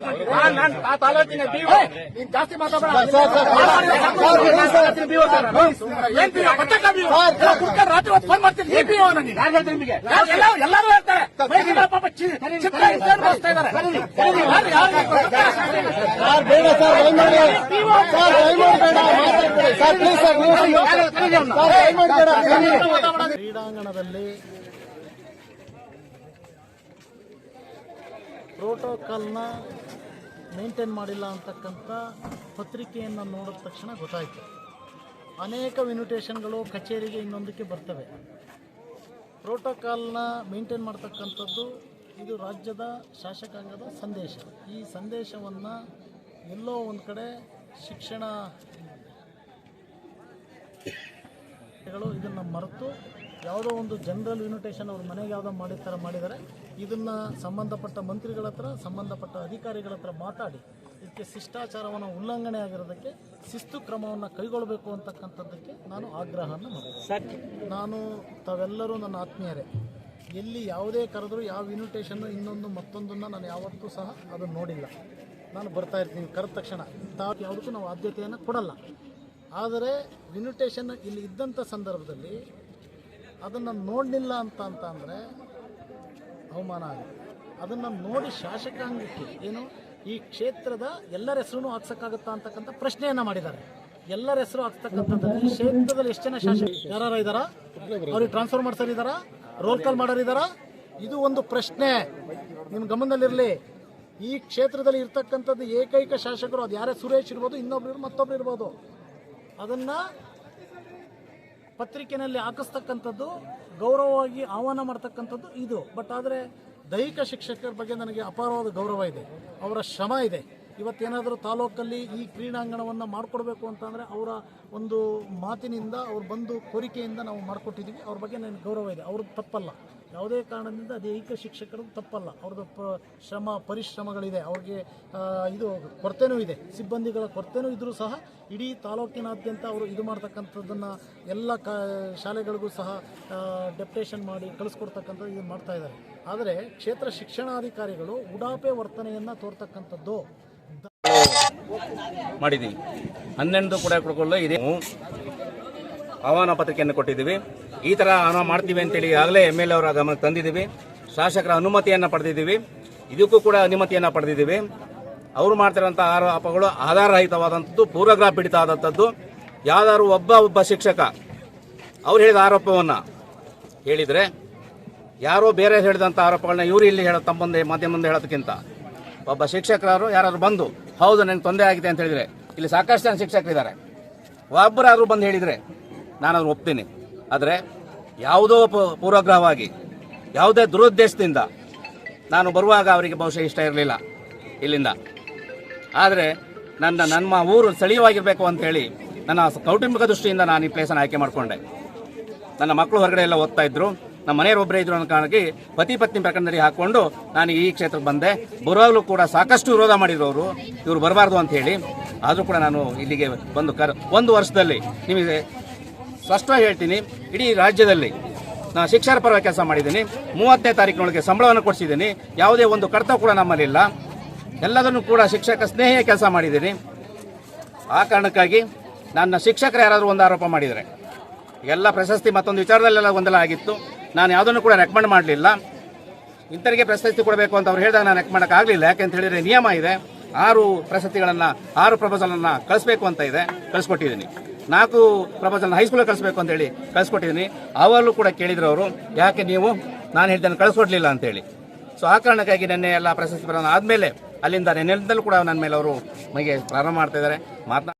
ನಾನ್ ಜಾಸ್ತಿ. ಎಲ್ಲ ರಾತ್ರಿ ಹೊತ್ತು ಫೋನ್ ಮಾಡ್ತೀನಿ ನೀ. ಯಾರ್ ಎಲ್ಲ- ಎಲ್ಲರೂ ಹೇಳ್ತಾರೆ ಕ್ರೀಡಾಂಗಣದಲ್ಲಿ ಪ್ರೋಟೋಕಾಲ್ನ ಮೇಂಟೈನ್ ಮಾಡಿಲ್ಲ ಅಂತಕ್ಕಂಥ ಪತ್ರಿಕೆಯನ್ನು ನೋಡಿದ ತಕ್ಷಣ ಗೊತ್ತಾಯಿತು. ಅನೇಕ ಇನ್ವಿಟೇಷನ್ಗಳು ಕಚೇರಿಗೆ ಇನ್ನೊಂದಕ್ಕೆ ಬರ್ತವೆ. ಪ್ರೋಟೋಕಾಲ್ನ ಮೇಂಟೈನ್ ಮಾಡ್ತಕ್ಕಂಥದ್ದು ಇದು ರಾಜ್ಯದ ಶಾಸಕಾಂಗದ ಸಂದೇಶ. ಈ ಸಂದೇಶವನ್ನು ಎಲ್ಲೋ ಒಂದು ಕಡೆ ಶಿಕ್ಷಣ ಇದನ್ನು ಮರೆತು ಯಾವುದೋ ಒಂದು ಜನರಲ್ ಇನ್ವಿಟೇಷನ್ ಅವ್ರ ಮನೆಗೆ ಯಾವುದೋ ಮಾಡಿ ಥರ ಮಾಡಿದ್ದಾರೆ ಇದನ್ನು ಸಂಬಂಧಪಟ್ಟ ಮಂತ್ರಿಗಳ ಹತ್ರ ಸಂಬಂಧಪಟ್ಟ ಅಧಿಕಾರಿಗಳ ಹತ್ರ ಮಾತಾಡಿ ಇದಕ್ಕೆ ಶಿಷ್ಟಾಚಾರವನ್ನು ಉಲ್ಲಂಘನೆ ಆಗಿರೋದಕ್ಕೆ ಶಿಸ್ತು ಕ್ರಮವನ್ನು ಕೈಗೊಳ್ಳಬೇಕು ಅಂತಕ್ಕಂಥದ್ದಕ್ಕೆ ನಾನು ಆಗ್ರಹವನ್ನು ಮಾಡಿದೆ. ನಾನು ತಾವೆಲ್ಲರೂ ನನ್ನ ಆತ್ಮೀಯರೇ ಎಲ್ಲಿ ಯಾವುದೇ ಕರೆದರೂ ಯಾವ ಇನ್ವಿಟೇಷನ್ನು ಇನ್ನೊಂದು ಮತ್ತೊಂದನ್ನು ನಾನು ಯಾವತ್ತೂ ಸಹ ಅದನ್ನು ನೋಡಿಲ್ಲ. ನಾನು ಬರ್ತಾ ಇರ್ತೀನಿ ಕರೆದ ತಕ್ಷಣ. ತಾವು ಯಾವುದಕ್ಕೂ ನಾವು ಆದ್ಯತೆಯನ್ನು ಕೊಡಲ್ಲ. ಆದರೆ ಇನ್ವಿಟೇಷನ್ ಇಲ್ಲಿ ಇದ್ದಂಥ ಸಂದರ್ಭದಲ್ಲಿ ಅದನ್ನು ನೋಡಲಿಲ್ಲ ಅಂತ ಅಂತಂದರೆ ಅವಮಾನ ಆಗುತ್ತೆ. ಅದನ್ನು ನೋಡಿ ಶಾಸಕಾಂಗಕ್ಕೆ ಏನು ಈ ಕ್ಷೇತ್ರದ ಎಲ್ಲರ ಹೆಸರು ಹಾಕ್ಸಕ್ಕಾಗುತ್ತಾ ಅಂತಕ್ಕಂಥ ಪ್ರಶ್ನೆಯನ್ನು ಮಾಡಿದ್ದಾರೆ. ಎಲ್ಲರ ಹೆಸರು ಹಾಕ್ತಕ್ಕಂಥದ್ದು ಈ ಕ್ಷೇತ್ರದಲ್ಲಿ ಎಷ್ಟು ಜನ ಶಾಸಕ ಯಾರು ಇದ್ದಾರಾ ಅವ್ರಿಗೆ ಟ್ರಾನ್ಸ್ಫರ್ ಮಾಡ್ಸೋರು ಇದ್ದಾರಾ ರೋಲ್ ಕಾಲ್ ಮಾಡೋರು ಇದ್ದಾರಾ ಇದು ಒಂದು ಪ್ರಶ್ನೆ. ನಿಮ್ಮ ಗಮನದಲ್ಲಿರಲಿ. ಈ ಕ್ಷೇತ್ರದಲ್ಲಿ ಇರ್ತಕ್ಕಂಥದ್ದು ಏಕೈಕ ಶಾಸಕರು ಅದು ಯಾರೇ? ಸುರೇಶ್ ಇರ್ಬೋದು, ಇನ್ನೊಬ್ರು ಮತ್ತೊಬ್ರು ಇರ್ಬೋದು. ಅದನ್ನು ಪತ್ರಿಕೆಯಲ್ಲಿ ಹಾಕಿಸ್ತಕ್ಕಂಥದ್ದು, ಗೌರವವಾಗಿ ಆಹ್ವಾನ ಮಾಡ್ತಕ್ಕಂಥದ್ದು ಇದು. ಬಟ್ ಆದರೆ ದೈಹಿಕ ಶಿಕ್ಷಕರ ಬಗ್ಗೆ ನನಗೆ ಅಪಾರವಾದ ಗೌರವ ಇದೆ. ಅವರ ಶ್ರಮ ಇದೆ. ಇವತ್ತೇನಾದರೂ ತಾಲೂಕಲ್ಲಿ ಈ ಕ್ರೀಡಾಂಗಣವನ್ನು ಮಾಡಿಕೊಡ್ಬೇಕು ಅಂತಂದರೆ ಅವರ ಒಂದು ಮಾತಿನಿಂದ, ಅವ್ರು ಬಂದು ಕೋರಿಕೆಯಿಂದ ನಾವು ಮಾಡಿಕೊಟ್ಟಿದ್ದೀವಿ ಅವ್ರ ಬಗ್ಗೆ ನನಗೆ ಗೌರವ ಇದೆ. ಅವ್ರದ್ದು ತಪ್ಪಲ್ಲ. ಯಾವುದೇ ಕಾರಣದಿಂದ ದೈಹಿಕ ಶಿಕ್ಷಕರದ್ದು ತಪ್ಪಲ್ಲ. ಅವ್ರದ್ದು ಪ ಶ್ರಮ, ಪರಿಶ್ರಮಗಳಿದೆ. ಅವ್ರಿಗೆ ಇದು ಕೊರತೆನೂ ಇದೆ. ಸಿಬ್ಬಂದಿಗಳ ಕೊರತೆನೂ ಇದ್ದರೂ ಸಹ ಇಡೀ ತಾಲೂಕಿನಾದ್ಯಂತ ಅವರು ಇದು ಮಾಡ್ತಕ್ಕಂಥದ್ದನ್ನು ಎಲ್ಲ ಕ, ಶಾಲೆಗಳಿಗೂ ಸಹ ಡೆಪ್ಟೇಷನ್ ಮಾಡಿ ಕಳಿಸ್ಕೊಡ್ತಕ್ಕಂಥದ್ದು ಇದು ಮಾಡ್ತಾ ಇದ್ದಾರೆ. ಆದರೆ ಕ್ಷೇತ್ರ ಶಿಕ್ಷಣಾಧಿಕಾರಿಗಳು ಉಡಾಪೆ ವರ್ತನೆಯನ್ನು ತೋರ್ತಕ್ಕಂಥದ್ದು. ಮಾಡಿದ್ದೀನಿ ಹನ್ನೊಂದು ಕೂಡ ಕೊಡ್ಕೊಳ್ಳೋ ಇದೆ ಆಹ್ವಾನ ಪತ್ರಿಕೆಯನ್ನು ಕೊಟ್ಟಿದ್ದೀವಿ. ಈ ಥರ ಆಹ್ವಾನ ಮಾಡ್ತೀವಿ ಅಂತೇಳಿ ಆಗಲೇ ಎಂ ಎಲ್ ಅವರ ಗಮನ ತಂದಿದ್ದೀವಿ. ಶಾಸಕರ ಅನುಮತಿಯನ್ನು ಪಡೆದಿದ್ದೀವಿ. ಇದಕ್ಕೂ ಕೂಡ ಅನುಮತಿಯನ್ನು ಪಡೆದಿದ್ದೀವಿ. ಅವರು ಮಾಡ್ತಿರೋಂಥ ಆರೋಪಗಳು ಆಧಾರರಹಿತವಾದಂಥದ್ದು ಪೂರ್ವಗ್ರಹ ಪೀಡಿತ ಆದಂಥದ್ದು. ಯಾವ್ದಾದ್ರು ಒಬ್ಬ ಒಬ್ಬ ಶಿಕ್ಷಕ ಅವ್ರು ಹೇಳಿದ ಆರೋಪವನ್ನು ಹೇಳಿದರೆ, ಯಾರೋ ಬೇರೆ ಹೇಳಿದಂಥ ಆರೋಪಗಳನ್ನ ಇವರು ಇಲ್ಲಿ ಹೇಳೋ ತಮ್ಮ ಮುಂದೆ ಮಧ್ಯ ಹೇಳೋದಕ್ಕಿಂತ ಒಬ್ಬ ಶಿಕ್ಷಕರಾದ್ರು ಯಾರಾದ್ರು ಬಂದು, ಹೌದು ನನಗೆ ತೊಂದರೆ ಆಗಿದೆ ಅಂತ ಹೇಳಿದ್ರೆ, ಇಲ್ಲಿ ಸಾಕಷ್ಟು ಜನ ಶಿಕ್ಷಕರಿದ್ದಾರೆ. ಒಬ್ಬರಾದ್ರು ಬಂದು ಹೇಳಿದರೆ ನಾನು ಅದನ್ನು ಒಪ್ತೀನಿ. ಆದರೆ ಯಾವುದೋ ಪೂರ್ವಗ್ರಹವಾಗಿ, ಯಾವುದೇ ದುರುದ್ದೇಶದಿಂದ ನಾನು ಬರುವಾಗ ಅವರಿಗೆ ಬಹುಶಃ ಇಷ್ಟ ಇರಲಿಲ್ಲ, ಇಲ್ಲಿಂದ. ಆದರೆ ನನ್ನ ನಮ್ಮ ಊರು ಸ್ಥಳೀಯವಾಗಿರಬೇಕು ಅಂತೇಳಿ ನನ್ನ ಕೌಟುಂಬಿಕ ದೃಷ್ಟಿಯಿಂದ ನಾನು ಈ ಪ್ಲೇಸನ್ನು ಆಯ್ಕೆ ಮಾಡಿಕೊಂಡೆ. ನನ್ನ ಮಕ್ಕಳು ಹೊರಗಡೆ ಎಲ್ಲ ಓದ್ತಾ ಇದ್ದರು ನಮ್ಮ ಮನೆಯವರು ಒಬ್ಬರೇ ಇದ್ರು ಅನ್ನೋ ಕಾರಣಕ್ಕೆ ಪತಿ ಪತ್ನಿ ಪ್ರಕರಣದಲ್ಲಿ ಹಾಕ್ಕೊಂಡು ನಾನು ಈ ಕ್ಷೇತ್ರಕ್ಕೆ ಬಂದೆ. ಬರುವಾಗಲೂ ಕೂಡ ಸಾಕಷ್ಟು ವಿರೋಧ ಮಾಡಿದ್ರು ಅವರು ಇವರು ಬರಬಾರ್ದು ಅಂತ ಹೇಳಿ. ಆದರೂ ಕೂಡ ನಾನು ಇಲ್ಲಿಗೆ ಬಂದು ಕರ್, ಒಂದು ವರ್ಷದಲ್ಲಿ ನಿಮಗೆ ಸ್ಪಷ್ಟವಾಗಿ ಹೇಳ್ತೀನಿ, ಇಡೀ ರಾಜ್ಯದಲ್ಲಿ ನಾನು ಶಿಕ್ಷಕರ ಪರವ ಕೆಲಸ ಮಾಡಿದ್ದೀನಿ, ಮೂವತ್ತನೇ ತಾರೀಕಿನೊಳಗೆ ಸಂಬಳವನ್ನು ಕೊಡಿಸಿದ್ದೀನಿ, ಯಾವುದೇ ಒಂದು ಕಡತ ಕೂಡ ನಮ್ಮಲ್ಲಿಲ್ಲ. ಎಲ್ಲದನ್ನು ಕೂಡ ಶಿಕ್ಷಕ ಸ್ನೇಹಿಯ ಕೆಲಸ ಮಾಡಿದ್ದೀನಿ. ಆ ಕಾರಣಕ್ಕಾಗಿ ನನ್ನ ಶಿಕ್ಷಕರು ಯಾರಾದರೂ ಒಂದು ಆರೋಪ ಮಾಡಿದರೆ, ಎಲ್ಲ ಪ್ರಶಸ್ತಿ ಮತ್ತೊಂದು ವಿಚಾರದಲ್ಲೆಲ್ಲ ಒಂದಲ್ಲ ಆಗಿತ್ತು. ನಾನು ಯಾವುದನ್ನು ಕೂಡ ರೆಕಮೆಂಡ್ ಮಾಡಲಿಲ್ಲ. ಇಂಥರಿಗೆ ಪ್ರಶಸ್ತಿ ಕೊಡಬೇಕು ಅಂತ ಅವ್ರು ಹೇಳಿದಾಗ ನಾನು ರೆಕಮೆಂಡ್ ಆಗಲಿಲ್ಲ ಯಾಕೆಂತ ಹೇಳಿದರೆ ಹೇಳಿದ್ರೆ ನಿಯಮ ಇದೆ. ಆರು ಪ್ರಶಸ್ತಿಗಳನ್ನು, ಆರು ಪ್ರಪೋಸಲನ್ನು ಕಳಿಸ್ಬೇಕು ಅಂತ ಇದೆ. ಕಳಿಸ್ಕೊಟ್ಟಿದ್ದೀನಿ. ನಾಲ್ಕು ಪ್ರಪೋಸಲ್ನ ಹೈಸ್ಕೂಲಿಗೆ ಕಳಿಸ್ಬೇಕು ಅಂತ ಹೇಳಿ ಕಳಿಸ್ಕೊಟ್ಟಿದ್ದೀನಿ. ಅವರಲ್ಲೂ ಕೂಡ ಕೇಳಿದ್ರು ಅವರು, ಯಾಕೆ ನೀವು? ನಾನು ಹೇಳಿದ್ದನ್ನು ಕಳಿಸ್ಕೊಡ್ಲಿಲ್ಲ ಅಂತೇಳಿ ಸೊ ಆ ಕಾರಣಕ್ಕಾಗಿ ನೆನ್ನೆ ಎಲ್ಲ ಪ್ರಶಸ್ತಿ ಬರೋಣ ಆದಮೇಲೆ ಅಲ್ಲಿಂದ ನೆನೆಯಿಂದಲೂ ಕೂಡ ನನ್ನ ಮೇಲೆ ಅವರು ಮೈಗೆ ಪ್ರಾರಂಭ ಮಾಡ್ತಾ ಇದ್ದಾರೆ. ಮಾತನಾ